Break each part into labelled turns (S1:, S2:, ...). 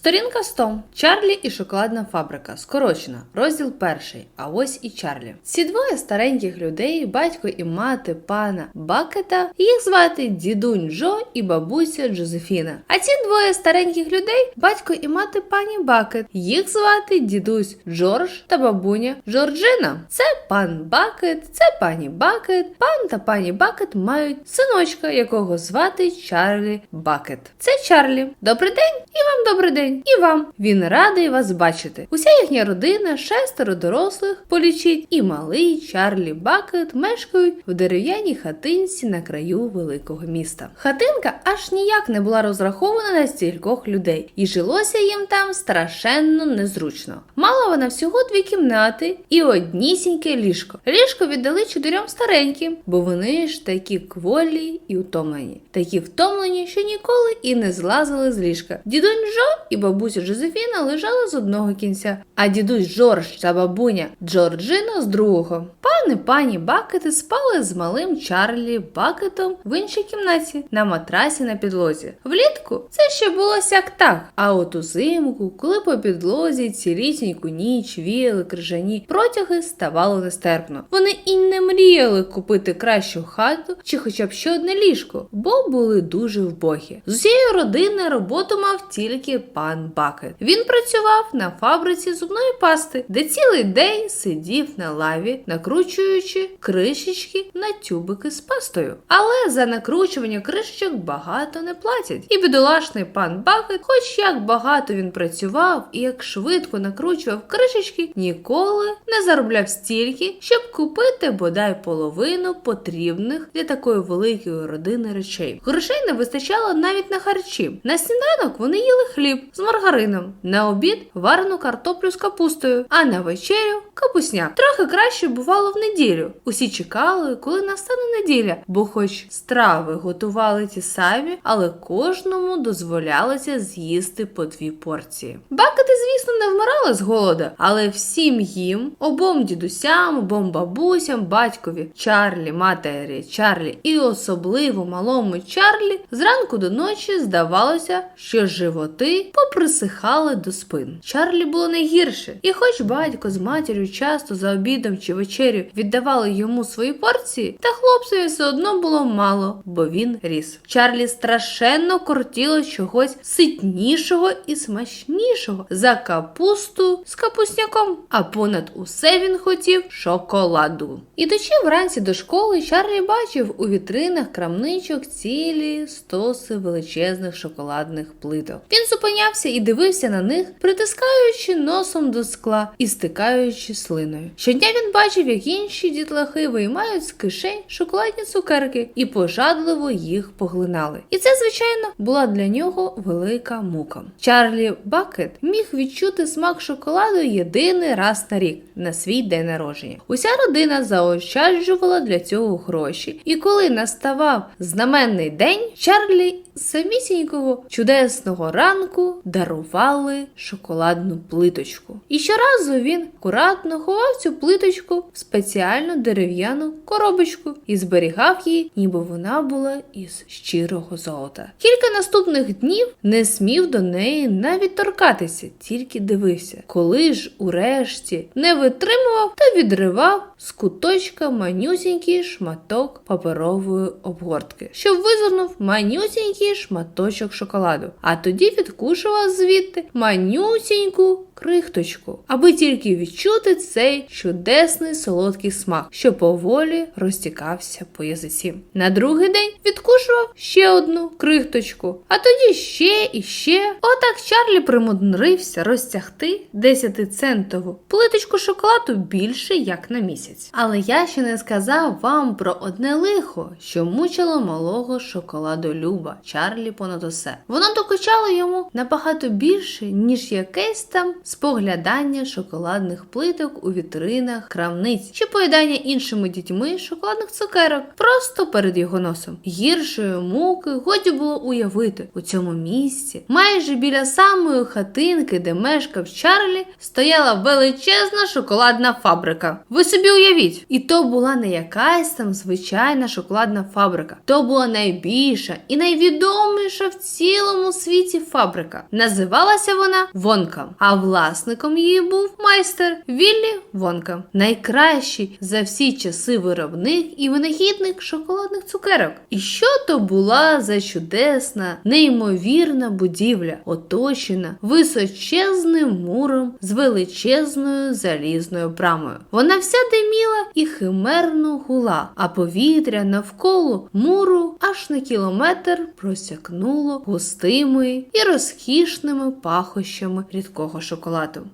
S1: Сторінка 100. Чарлі і шоколадна фабрика. Скорочена. Розділ перший. А ось і Чарлі. Ці двоє стареньких людей, батько і мати пана Бакета, їх звати дідунь Джо і бабуся Джозефіна. А ці двоє стареньких людей, батько і мати пані Бакет, їх звати дідусь Джордж та бабуня Джорджина. Це пан Бакет, це пані Бакет. Пан та пані Бакет мають синочка, якого звати Чарлі Бакет. Це Чарлі. Добрий день і вам добрий день, і вам. Він радий вас бачити. Уся їхня родина, шестеро дорослих, полічіть, і малий Чарлі Бакет мешкають в дерев'яній хатинці на краю великого міста. Хатинка аж ніяк не була розрахована на стількох людей, і жилося їм там страшенно незручно. Мала вона всього дві кімнати і однісіньке ліжко. Ліжко віддали чотирьом стареньким, бо вони ж такі кволі і утомлені, такі втомлені, що ніколи і не злазили з ліжка. Дідунь Джо і бабуся Жозефіна лежали з одного кінця, а дідусь Жорж та бабуня Джорджина з другого. Пан і пані Бакети спали з малим Чарлі Бакетом в іншій кімнаті на матрасі на підлозі. Влітку це ще було сяк так. А от узимку, коли по підлозі цілісіньку ніч віяли крижані протяги, ставало нестерпно. Вони і не мріяли купити кращу хату чи хоча б ще одне ліжко, бо були дуже вбогі. З усієї родини роботу мав тільки пан Бакет. Він працював на фабриці зубної пасти, де цілий день сидів на лаві, накручуючи кришечки на тюбики з пастою. Але за накручування кришечок багато не платять. І бідолашний пан Бакет, хоч як багато він працював і як швидко накручував кришечки, ніколи не заробляв стільки, щоб купити бодай половину потрібних для такої великої родини речей. Грошей не вистачало навіть на харчі. На сніданок вони їли хліб з маргарином, на обід варену картоплю з капустою, а на вечерю капусняк. Трохи краще бувало в неділю. Усі чекали, коли настане неділя, бо хоч страви готували ті самі, але кожному дозволялося з'їсти по дві порції. Бакети, звісно, не вмирали з голода, але всім їм, обом дідусям, обом бабусям, батькові, Чарлі, матері, Чарлі і особливо малому Чарлі, зранку до ночі здавалося, що животи поприсихали до спин. Чарлі було найгірше, і хоч батько з матір'ю часто за обідом чи вечерю віддавали йому свої порції, та хлопцеві все одно було мало, бо він ріс. Чарлі страшенно кортіло чогось ситнішого і смачнішого за капусту з капусняком, а понад усе він хотів шоколаду. Ідучи вранці до школи, Чарлі бачив у вітринах крамничок цілі стоси величезних шоколадних плиток. Він зупинявся і дивився на них, притискаючи носом до скла і стикаючи слиною. Щодня він бачив, як інші дітлахи виймають з кишень шоколадні цукерки і пожадливо їх поглинали. І це, звичайно, була для нього велика мука. Чарлі Бакет міг відчути смак шоколаду єдиний раз на рік на свій день народження. Уся родина заощаджувала для цього гроші, і коли наставав знаменний день, Чарлі самісінького чудесного ранку дарували шоколадну плиточку. І щоразу він акуратно ховав цю плиточку в спеціальну дерев'яну коробочку і зберігав її, ніби вона була із щирого золота. Кілька наступних днів не смів до неї навіть торкатися, тільки дивився. Коли ж урешті не витримував, то відривав з куточка манюсінький шматок паперової обгортки, щоб визирнув манюсінький шматочок шоколаду, а тоді відкушував звідти? Манюсіньку крихточку, аби тільки відчути цей чудесний солодкий смак, що поволі розтікався по язиці. На другий день відкушував ще одну крихточку, а тоді ще і ще. Отак Чарлі примудрився розтягти 10-центову плиточку шоколаду більше як на місяць. Але я ще не сказав вам про одне лихо, що мучило малого шоколадолюба Чарлі понад усе. Воно докучало йому набагато більше, ніж якесь там споглядання шоколадних плиток у вітринах, крамниць чи поїдання іншими дітьми шоколадних цукерок просто перед його носом. Гіршої муки годі було уявити у цьому місці, майже біля самої хатинки, де мешкав Чарлі стояла величезна шоколадна фабрика. Ви собі уявіть, і то була не якась там звичайна шоколадна фабрика. То була найбільша і найвідоміша в цілому світі фабрика. Називалася вона Вонка, а власником її був майстер Віллі Вонка, найкращий за всі часи виробник і винахідник шоколадних цукерок. І що то була за чудесна, неймовірна будівля, оточена височезним муром з величезною залізною брамою. Вона вся диміла і химерно гула, а повітря навколо муру аж на кілометр просякнуло густими і розкішними пахощами рідкого шоколаду.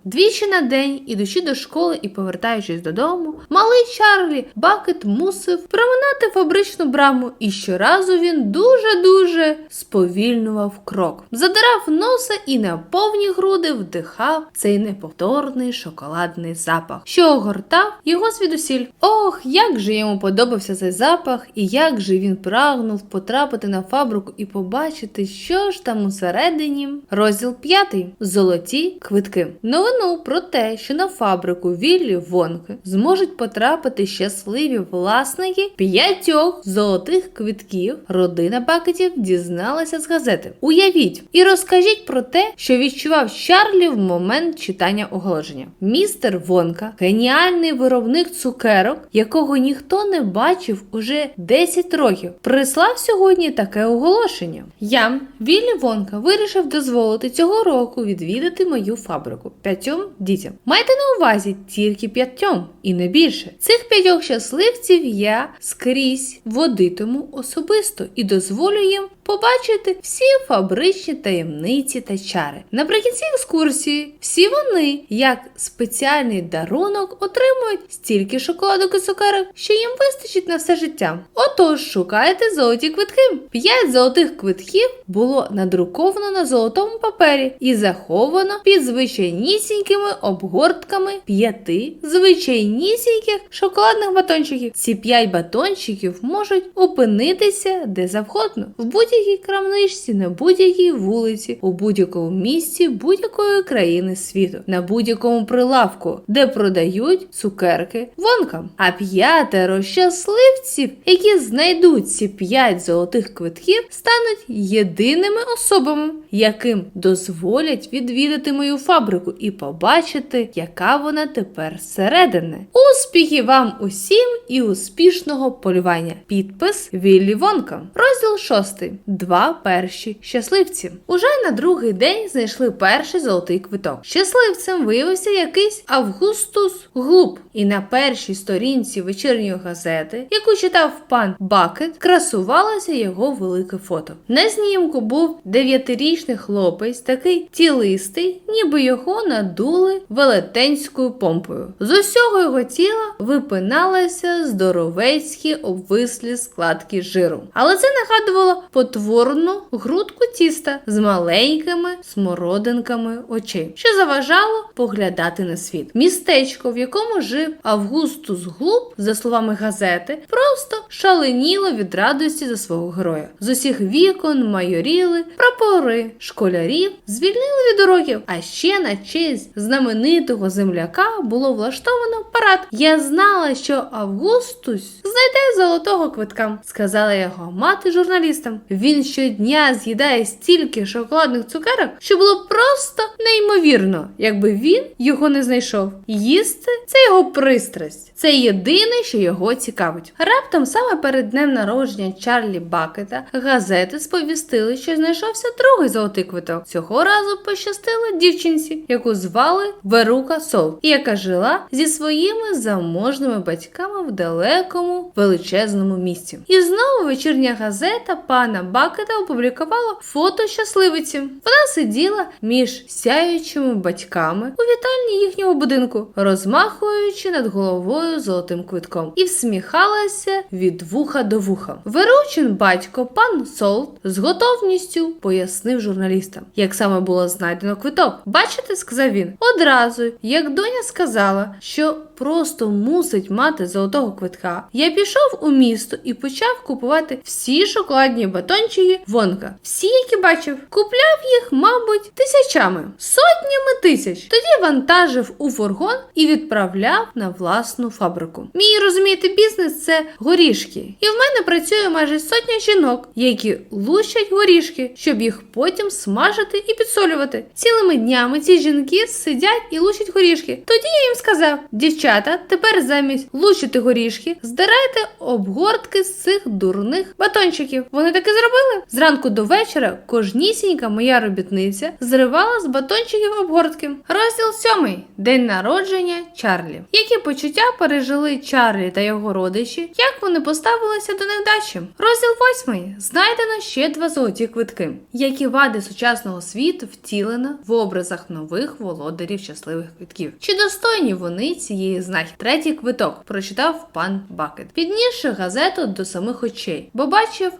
S1: Двічі на день, ідучи до школи і повертаючись додому, малий Чарлі Бакет мусив проминати фабричну браму, і щоразу він дуже-дуже сповільнював крок, задирав носа і на повні груди вдихав цей неповторний шоколадний запах, що огортав його звідусіль. Ох, як же йому подобався цей запах, і як же він прагнув потрапити на фабрику і побачити, що ж там усередині. Розділ п'ятий. Золоті квитки. Новину про те, що на фабрику Віллі Вонки зможуть потрапити щасливі власники п'ятьох золотих квитків. Родина Бакетів дізналася з газети. Уявіть і розкажіть про те, що відчував Чарлі в момент читання оголошення. Містер Вонка, геніальний виробник цукерок, якого ніхто не бачив уже 10 років, прислав сьогодні таке оголошення. Я, Віллі Вонка, вирішив дозволити цього року відвідати мою фабрику п'ятьом дітям. Майте на увазі тільки п'ятьом і не більше. Цих п'ятьох щасливців я скрізь водитиму особисто і дозволю їм побачити всі фабричні таємниці та чари. Наприкінці екскурсії всі вони, як спеціальний дарунок, отримують стільки шоколадок і цукерок, що їм вистачить на все життя. Отож, шукайте золоті квитки. П'ять золотих квитків було надруковано на золотому папері і заховано під звичайнісінькими обгортками п'яти звичайнісіньких шоколадних батончиків. Ці п'ять батончиків можуть опинитися де завгодно, в будь-якій крамничці, на будь-якій вулиці, у будь-якому місці будь-якої країни світу, на будь-якому прилавку, де продають цукерки вонкам. А п'ятеро щасливців, які знайдуть ці п'ять золотих квитків, стануть єдиними особами, яким дозволять відвідати мою фабрику і побачити, яка вона тепер зсередини. Успіхів вам усім і успішного полювання. Підпис Віллі Вонка. Розділ 6. Два перші щасливці. Уже на другий день знайшли перший золотий квиток. Щасливцем виявився якийсь Августус Глуб. І на першій сторінці вечірньої газети, яку читав пан Бакет, красувалося його велике фото. На знімку був дев'ятирічний хлопець, такий тілистий, ніби його надули велетенською помпою. З усього його тіла випиналися здоровецькі обвислі складки жиру. Але це нагадувало потворну грудку тіста з маленькими смородинками очей, що заважало поглядати на світ. Містечко, в якому жив Августус Глуб, за словами газети, просто шаленіло від радості за свого героя. З усіх вікон майоріли, прапори, школярів звільнили від уроків. А ще на честь знаменитого земляка було влаштовано парад. Я знала, що Августус знайде золотого квитка, сказала його мати журналістам. Він щодня з'їдає стільки шоколадних цукерок, що було просто неймовірно, якби він його не знайшов. Їсти це його пристрасть. Це єдине, що його цікавить. Раптом саме перед днем народження Чарлі Бакета газети сповістили, що знайшовся другий золотий квиток. Цього разу пощастило дівчинці, яку звали Верука Сол, і яка жила зі своїми заможними батьками в далекому величезному місті. І знову вечірня газета пана Бакета опублікувала фото щасливиці. Вона сиділа між сяючими батьками у вітальні їхнього будинку, розмахуючи над головою золотим квитком, і всміхалася від вуха до вуха. Веручин батько, пан Солт, з готовністю пояснив журналістам, як саме було знайдено квиток. Бачите, сказав він, одразу, як доня сказала, що просто мусить мати золотого квитка, я пішов у місто і почав купувати всі шоколадні батончики Вонка. Всі, які бачив, купляв їх, мабуть, тисячами, сотнями тисяч. Тоді вантажив у фургон і відправляв на власну фабрику. Мій розумієте, бізнес це горішки. І в мене працює майже сотня жінок, які лущать горішки, щоб їх потім смажити і підсолювати. Цілими днями ці жінки сидять і лущать горішки. Тоді я їм сказав: дівчата, тепер замість лущити горішки, здирайте обгортки з цих дурних батончиків. Вони таки зробили. Зранку до вечора кожнісінька моя робітниця зривала з батончиків обгортки. Розділ сьомий. День народження Чарлі. Які почуття пережили Чарлі та його родичі? Як вони поставилися до невдачі? Розділ восьмий. Знайдено ще два золоті квитки. Які вади сучасного світу втілено в образах нових володарів щасливих квитків? Чи достойні вони цієї знахідки? Третій квиток прочитав пан Бакет, піднісши газету до самих очей, бо бачив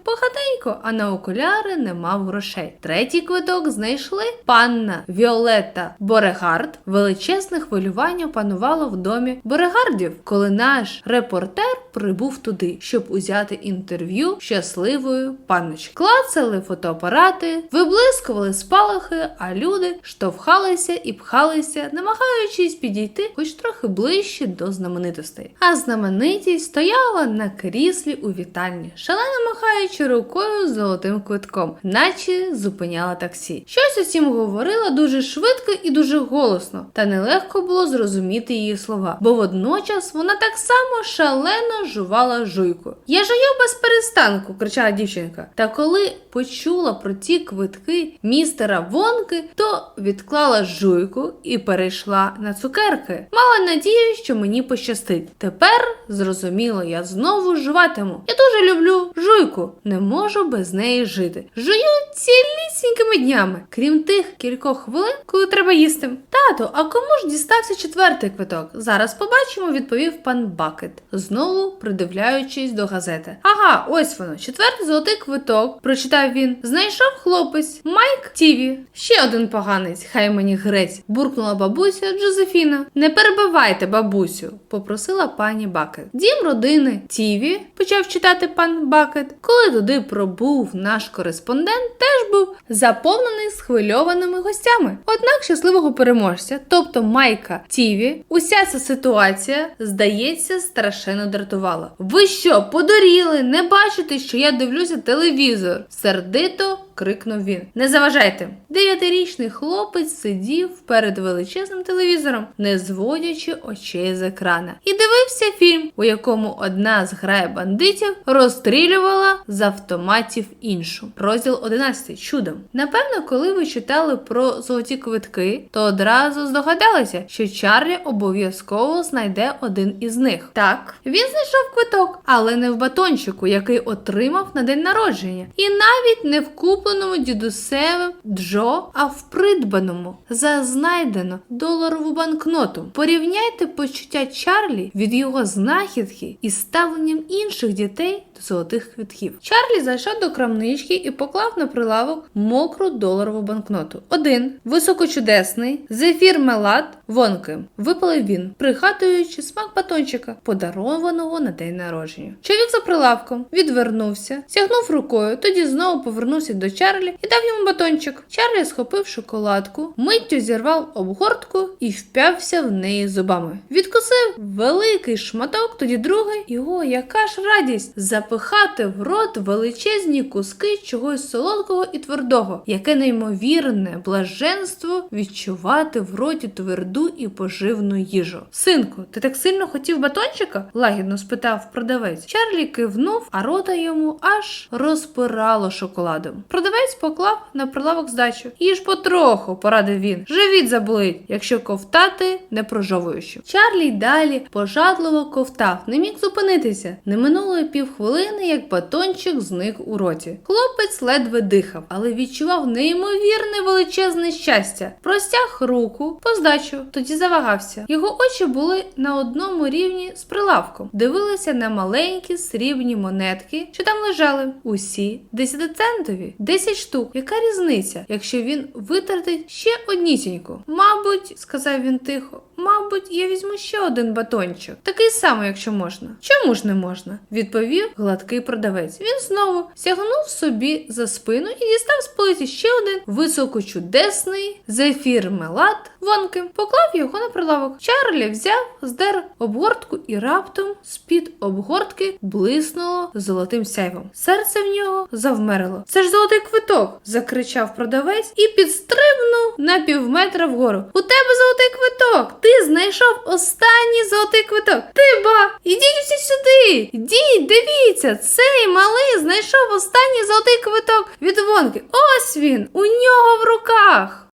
S1: а на окуляри не мав грошей. Третій квиток знайшли панна Віолетта Борегард. Величезне хвилювання панувало в домі Борегардів, коли наш репортер прибув туди, щоб узяти інтерв'ю щасливої панночки. Клацали фотоапарати, виблискували спалахи, а люди штовхалися і пхалися, намагаючись підійти хоч трохи ближче до знаменитостей. А знаменитість стояла на кріслі у вітальні, шалено махаючи рукою з золотим квитком, наче зупиняла таксі. Щось усім говорила дуже швидко і дуже голосно, та нелегко було зрозуміти її слова, бо водночас вона так само шалено жувала жуйку. Я жую без перестанку, кричала дівчинка. Та коли почула про ті квитки містера Вонки, то відклала жуйку і перейшла на цукерки. Мала надію, що мені пощастить. Тепер зрозуміло, я знову жуватиму. Я дуже люблю жуйку, не можу без неї жити. Жую цілісінькими днями, крім тих кількох хвилин, коли треба їсти. Тато, а кому ж дістався четвертий квиток? Зараз побачимо, відповів пан Бакет, знову придивляючись до газети. Ага, ось воно. Четвертий золотий квиток, прочитав він. Знайшов хлопець Майк Тіві. Ще один поганець, хай мені грець, буркнула бабуся Джозефіна. Не перебивайте, бабусю, попросила пані Бакет. Дім родини Тіві, почав читати пан Бакет. Коли туди пробув наш кореспондент, теж був заповнений схвильованими гостями. Однак щасливого переможця, тобто Майка Тіві, уся ця ситуація, здається, страшенно дратувала. Ви що, подоріли? Не бачите, що я дивлюся телевізор? Сердито крикнув він. Не заважайте. Дев'ятирічний хлопець сидів перед величезним телевізором, не зводячи очей з екрана, і дивився фільм, у якому одна з грає бандитів розстрілювала з автоматів іншу. Розділ 11. Чудом. Напевно, коли ви читали про золоті квитки, то одразу здогадалися, що Чарлі обов'язково знайде один із них. Так, він знайшов квиток, але не в батончику, який отримав на день народження, і навіть не в купленому дідусевим Джо, а в придбаному за знайдено доларову банкноту. Порівняйте почуття Чарлі від його знахідки із ставленням інших дітей золотих квитків. Чарлі зайшов до крамнички і поклав на прилавок мокру доларову банкноту. Один високочудесний зефір мелат вонки. Випалив він, пригадуючи смак батончика, подарованого на день народження. Чоловік за прилавком відвернувся, сягнув рукою, тоді знову повернувся до Чарлі і дав йому батончик. Чарлі схопив шоколадку, миттю зірвав обгортку і вп'явся в неї зубами. Відкусив великий шматок, тоді другий. І о, яка ж радість запихати в рот величезні куски чогось солодкого і твердого, яке неймовірне блаженство відчувати в роті тверду і поживну їжу. Синку, ти так сильно хотів батончика? лагідно спитав продавець. Чарлі кивнув, а рота йому аж розпирало шоколадом. Продавець поклав на прилавок здачу. Їж потроху, порадив він. Живіт заболить, якщо ковтати не прожовуючи. Чарлі далі пожадливо ковтав, не міг зупинитися. Не минуло й півхвилини, як батончик зник у роті. Хлопець ледве дихав, але відчував неймовірне величезне щастя. Простяг руку по здачу, тоді завагався. Його очі були на одному рівні з прилавком, дивилися на маленькі срібні монетки, що там лежали. Усі десятицентові, десять штук. Яка різниця, якщо він витратить ще однісіньку? Мабуть, сказав він тихо, Мабуть, я візьму ще один батончик. Такий самий, якщо можна. Чому ж не можна? відповів гладкий продавець. Він знову сягнув собі за спину і дістав з полиці ще один високочудесний зефір мелат вонки, поклав його на прилавок. Чарлі взяв, здер обгортку і раптом з-під обгортки блиснуло золотим сяйвом. Серце в нього завмерло. Це ж золотий квиток! закричав продавець і підстрибнув на півметра вгору. У тебе золотий квиток! Ти знайшов останній золотий квиток. Ти ба! Ідіть всі сюди! Ідіть, дивіться! Цей малий знайшов останній золотий квиток від вонки. Ось він! У нього в руках!